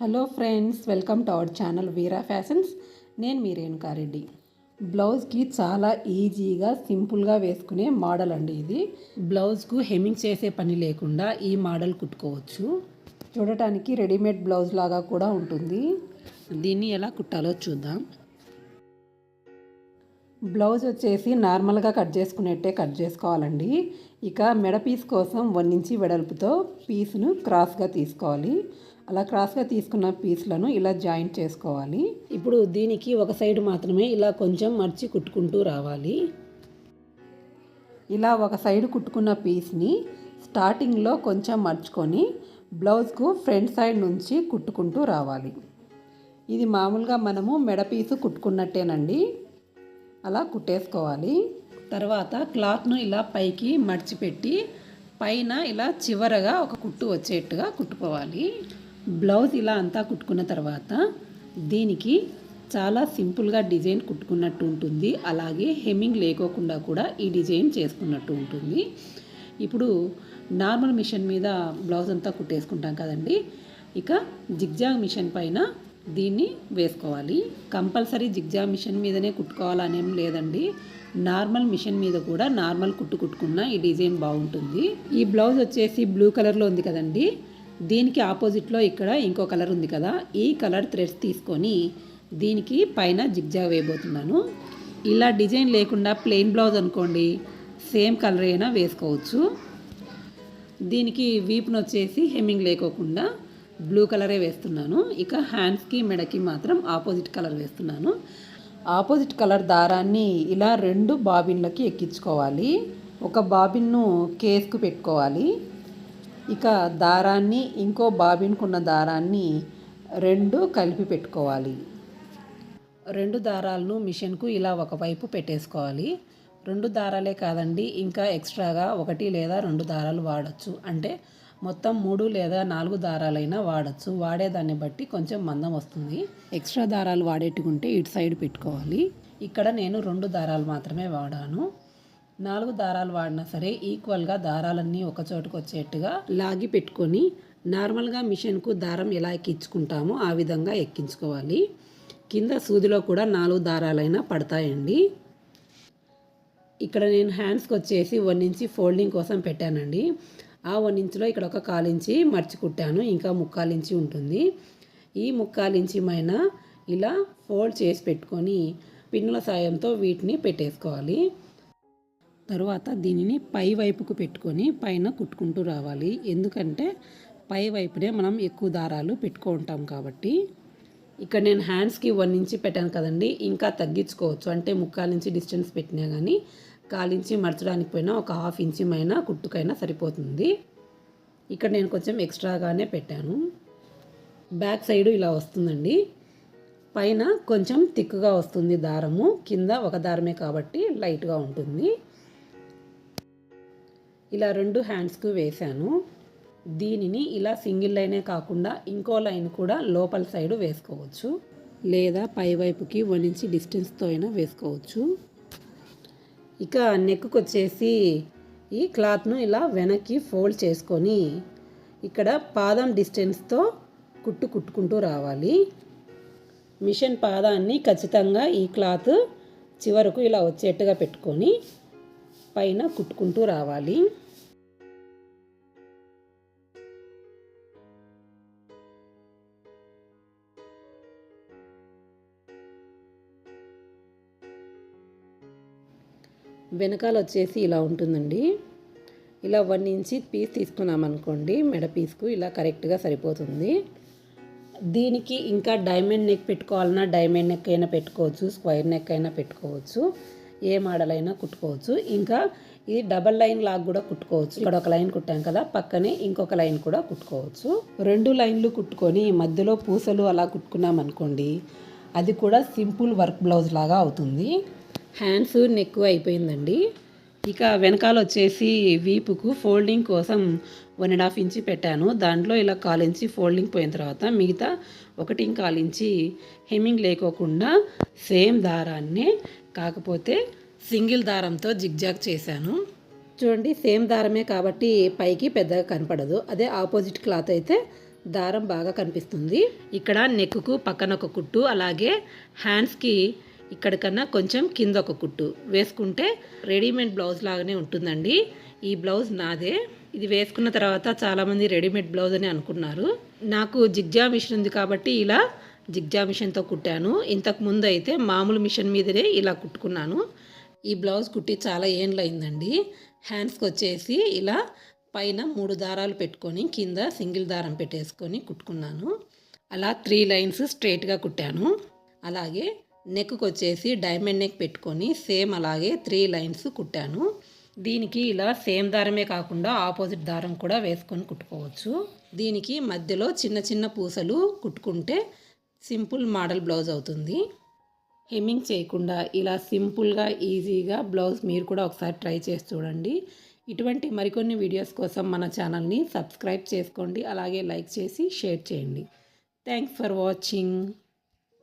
Hello friends welcome to our channel Veera fashions. నేను మీ రేణుకారెడ్డి బ్లౌజ్కి చాలా ఈజీగా సింపుల్గా వేసుకునే మోడల్ అండి ఇది. బ్లౌజ్కు హెమ్మింగ్ చేసే పని లేకుండా ఈ మోడల్ కుట్టుకోవచ్చు. చూడటానికి రెడీమేడ్ బ్లౌజ్ లాగా కూడా ఉంటుంది. దీన్ని ఎలా కుట్టాలో చూద్దాం. బ్లౌజ్ వచ్చేసి నార్మల్గా కట్ చేసుకునేట్టే కట్ చేసుకోవాలండి. ఇక మెడ పీస్ కోసం వన్ ఇంచి వెడల్పుతో పీస్ను క్రాస్గా తీసుకోవాలి. అలా క్రాస్గా తీసుకున్న పీస్లను ఇలా జాయింట్ చేసుకోవాలి. ఇప్పుడు దీనికి ఒక సైడ్ మాత్రమే ఇలా కొంచెం మర్చి కుట్టుకుంటూ రావాలి. ఇలా ఒక సైడ్ కుట్టుకున్న పీస్ని స్టార్టింగ్లో కొంచెం మర్చుకొని బ్లౌజ్కు ఫ్రంట్ సైడ్ నుంచి కుట్టుకుంటూ రావాలి. ఇది మామూలుగా మనము మెడ పీసు కుట్టుకున్నట్టేనండి. అలా కుట్టేసుకోవాలి. తర్వాత క్లాత్ను ఇలా పైకి మడిచిపెట్టి పైన ఇలా చివరగా ఒక కుట్టు వచ్చేట్టుగా కుట్టుకోవాలి. బ్లౌజ్ ఇలా అంతా కుట్టుకున్న తర్వాత దీనికి చాలా సింపుల్గా డిజైన్ కుట్టుకున్నట్టు ఉంటుంది. అలాగే హెమ్మింగ్ లేకోకుండా కూడా ఈ డిజైన్ చేసుకున్నట్టు ఉంటుంది. ఇప్పుడు నార్మల్ మిషన్ మీద బ్లౌజ్ అంతా కుట్టేసుకుంటాం కదండి. ఇక జిగ్జాగ్ మిషన్ పైన దీన్ని వేసుకోవాలి. కంపల్సరీ జిగ్జా మిషన్ మీదనే కుట్టుకోవాలనేం లేదండి. నార్మల్ మిషన్ మీద కూడా నార్మల్ కుట్టు కుట్టుకున్న ఈ డిజైన్ బాగుంటుంది. ఈ బ్లౌజ్ వచ్చేసి బ్లూ కలర్లో ఉంది కదండి. దీనికి ఆపోజిట్లో ఇక్కడ ఇంకో కలర్ ఉంది కదా. ఈ కలర్ థ్రెడ్స్ తీసుకొని దీనికి పైన జిగ్జాగ్ వేయబోతున్నాను. ఇలా డిజైన్ లేకుండా ప్లెయిన్ బ్లౌజ్ అనుకోండి సేమ్ కలర్ అయినా వేసుకోవచ్చు. దీనికి వీపును వచ్చేసి హెమ్మింగ్ లేకోకుండా బ్లూ కలరే వేస్తున్నాను. ఇక హ్యాండ్స్కి మెడకి మాత్రం ఆపోజిట్ కలర్ వేస్తున్నాను. ఆపోజిట్ కలర్ దారాన్ని ఇలా రెండు బాబిన్లకి ఎక్కించుకోవాలి. ఒక బాబిన్ను కేస్కు పెట్టుకోవాలి. ఇక దారాన్ని ఇంకో బాబిన్కున్న దారాన్ని రెండు కలిపి పెట్టుకోవాలి. రెండు దారాలను మిషన్కు ఇలా ఒకవైపు పెట్టేసుకోవాలి. రెండు దారాలే కాదండి ఇంకా ఎక్స్ట్రాగా ఒకటి లేదా రెండు దారాలు వాడచ్చు. అంటే మొత్తం మూడు లేదా నాలుగు దారాలైనా వాడచ్చు. వాడేదాన్ని బట్టి కొంచెం మందం వస్తుంది. ఎక్స్ట్రా దారాలు వాడేట్టుకుంటే ఇటు సైడ్ పెట్టుకోవాలి. ఇక్కడ నేను రెండు దారాలు మాత్రమే వాడాను. నాలుగు దారాలు వాడినా సరే ఈక్వల్గా దారాలన్నీ ఒక చోటుకు వచ్చేట్టుగా లాగి పెట్టుకొని నార్మల్గా మిషన్కు దారం ఎలా ఎక్కించుకుంటామో ఆ విధంగా ఎక్కించుకోవాలి. కింద సూదిలో కూడా నాలుగు దారాలైనా పడతాయండి. ఇక్కడ నేను హ్యాండ్స్కి వచ్చేసి వన్ ఇంచి ఫోల్డింగ్ కోసం పెట్టానండి. ఆ వన్ ఇంచులో ఇక్కడ ఒక కాలించి మర్చి కుట్టాను ఇంకా ముక్కాలించి ఉంటుంది. ఈ ముక్కాలించి పైన ఇలా ఫోల్డ్ చేసి పెట్టుకొని పిన్నుల సాయంతో వీటిని పెట్టేసుకోవాలి. తరువాత దీనిని పై వైపుకు పెట్టుకొని పైన కుట్టుకుంటూ రావాలి. ఎందుకంటే పై వైపునే మనం ఎక్కువ దారాలు పెట్టుకుంటాం కాబట్టి. ఇక్కడ నేను హ్యాండ్స్కి వన్ ఇంచి పెట్టాను కదండి. ఇంకా తగ్గించుకోవచ్చు. అంటే ముక్కాల నుంచి డిస్టెన్స్ పెట్టినా కానీ కాలించి మడచడానికి పోయినా ఒక హాఫ్ ఇంచి మైనా కుట్టుకైనా సరిపోతుంది. ఇక్కడ నేను కొంచెం ఎక్స్ట్రాగానే పెట్టాను. బ్యాక్ సైడు ఇలా వస్తుందండి. పైన కొంచెం తిక్కుగా వస్తుంది దారము. కింద ఒక దారమే కాబట్టి లైట్గా ఉంటుంది. ఇలా రెండు హ్యాండ్స్కు వేశాను. దీనిని ఇలా సింగిల్ లైనే కాకుండా ఇంకో లైన్ కూడా లోపల సైడ్ వేసుకోవచ్చు. లేదా పై వైపుకి వన్ ఇంచ్ డిస్టెన్స్తో అయినా వేసుకోవచ్చు. ఇక నెక్కు వచ్చేసి ఈ క్లాత్ను ఇలా వెనక్కి ఫోల్డ్ చేసుకొని ఇక్కడ పాదం డిస్టెన్స్తో కుట్టు కుట్టుకుంటూ రావాలి. మిషన్ పాదాన్ని ఖచ్చితంగా ఈ క్లాత్ చివరకు ఇలా వచ్చేట్టుగా పెట్టుకొని పైన కుట్టుకుంటూ రావాలి. వెనకాల వచ్చేసి ఇలా ఉంటుందండి. ఇలా వన్ ఇంచ్ పీస్ తీసుకున్నాం అనుకోండి మెడ పీస్కు ఇలా కరెక్ట్గా సరిపోతుంది. దీనికి ఇంకా డైమండ్ నెక్ పెట్టుకోవాలన్నా డైమండ్ నెక్ అయినా పెట్టుకోవచ్చు స్క్వైర్ నెక్ అయినా పెట్టుకోవచ్చు. ఏ మోడల్ అయినా కుట్టుకోవచ్చు. ఇంకా ఇది డబల్ లైన్ లాగా కూడా కుట్టుకోవచ్చు. ఇక్కడ ఒక లైన్ కుట్టాం కదా పక్కనే ఇంకొక లైన్ కూడా కుట్టుకోవచ్చు. రెండు లైన్లు కుట్టుకొని మధ్యలో పూసలు అలా కుట్టుకున్నాం అనుకోండి అది కూడా సింపుల్ వర్క్ బ్లౌజ్ లాగా అవుతుంది. హ్యాండ్స్ నెక్ అయిపోయిందండి. ఇక వెనకాల వచ్చేసి వీపుకు ఫోల్డింగ్ కోసం వన్ అండ్ హాఫ్ ఇంచి పెట్టాను. దాంట్లో ఇలా కాలించి ఫోల్డింగ్ పోయిన తర్వాత మిగతా ఒకటి కాలించి హెమ్మింగ్ లేకోకుండా సేమ్ దారాన్నే కాకపోతే సింగిల్ దారంతో జిగ్జాగ్ చేశాను. చూడండి సేమ్ దారమే కాబట్టి పైకి పెద్దగా కనపడదు. అదే ఆపోజిట్ క్లాత్ అయితే దారం బాగా కనిపిస్తుంది. ఇక్కడ నెక్కు పక్కన ఒక కుట్టు అలాగే హ్యాండ్స్కి ఇక్కడ కన్నా కొంచెం కింద ఒక కుట్టు వేసుకుంటే రెడీమేడ్ బ్లౌజ్ లాగానే ఉంటుందండి. ఈ బ్లౌజ్ నాదే. ఇది వేసుకున్న తర్వాత చాలామంది రెడీమేడ్ బ్లౌజ్ అని అనుకున్నారు. నాకు జిగ్జా మిషన్ ఉంది కాబట్టి ఇలా జిగ్జా మిషన్తో కుట్టాను. ఇంతకు ముందు అయితే మామూలు మిషన్ మీదనే ఇలా కుట్టుకున్నాను. ఈ బ్లౌజ్ కుట్టి చాలా ఏండ్లు అయిందండి హ్యాండ్స్కి వచ్చేసి ఇలా పైన మూడు దారాలు పెట్టుకొని కింద సింగిల్ దారం పెట్టేసుకొని కుట్టుకున్నాను. అలా త్రీ లైన్స్ స్ట్రైట్గా కుట్టాను. అలాగే నెక్కి వచ్చేసి డైమండ్ నెక్ పెట్టుకొని సేమ్ అలాగే త్రీ లైన్స్ కుట్టాను. దీనికి ఇలా సేమ్ దారమే కాకుండా ఆపోజిట్ దారం కూడా వేసుకొని కుట్టుకోవచ్చు. దీనికి మధ్యలో చిన్న చిన్న పూసలు కుట్టుకుంటే సింపుల్ మోడల్ బ్లౌజ్ అవుతుంది. హెమ్మింగ్ చేయకుండా ఇలా సింపుల్గా ఈజీగా బ్లౌజ్ మీరు కూడా ఒకసారి ట్రై చేసి చూడండి. ఇటువంటి మరికొన్ని వీడియోస్ కోసం మన ఛానల్ని సబ్స్క్రైబ్ చేసుకోండి. అలాగే లైక్ చేసి షేర్ చేయండి. Thanks for watching.